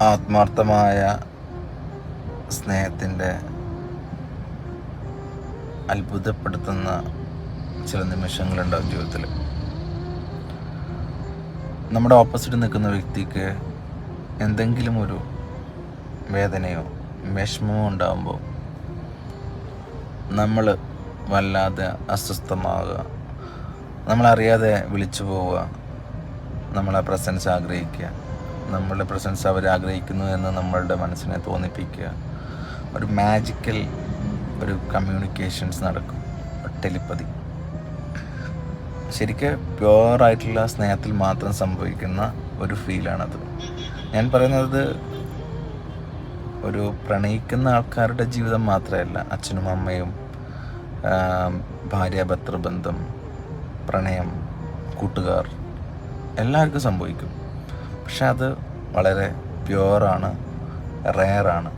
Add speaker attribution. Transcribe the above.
Speaker 1: ആത്മാർത്ഥമായ സ്നേഹത്തിന്റെ അത്ഭുതപ്പെടുത്തുന്ന ചില നിമിഷങ്ങളുണ്ടാവും ജീവിതത്തിൽ. നമ്മുടെ ഓപ്പോസിറ്റ് നിൽക്കുന്ന വ്യക്തിക്ക് എന്തെങ്കിലും ഒരു വേദനയോ വിഷമമോ ഉണ്ടാകുമ്പോൾ നമ്മൾ വല്ലാതെ അസ്വസ്ഥമാവുക നമ്മളറിയാതെ വിളിച്ചു പോവുക നമ്മളെ പ്രസൻസ് ആഗ്രഹിക്കുക നമ്മളുടെ പ്രസൻസ് അവർ ആഗ്രഹിക്കുന്നു എന്ന് നമ്മളുടെ മനസ്സിനെ തോന്നിപ്പിക്കുക. ഒരു മാജിക്കൽ ഒരു കമ്മ്യൂണിക്കേഷൻസ് നടക്കും. ടെലിപ്പതി. ശരിക്കും പ്യുവറായിട്ടുള്ള സ്നേഹത്തിൽ മാത്രം സംഭവിക്കുന്ന ഒരു ഫീലാണത് ഞാൻ പറയുന്നത് ഒരു പ്രണയിക്കുന്ന ആൾക്കാരുടെ ജീവിതം മാത്രമല്ല അച്ഛനും അമ്മയും ഭാര്യ ഭർത്തൃബന്ധം പ്രണയം കൂട്ടുകാർ എല്ലാവർക്കും സംഭവിക്കും. പക്ഷെ അത് വളരെ പ്യുവറാണ് റെയറാണ്.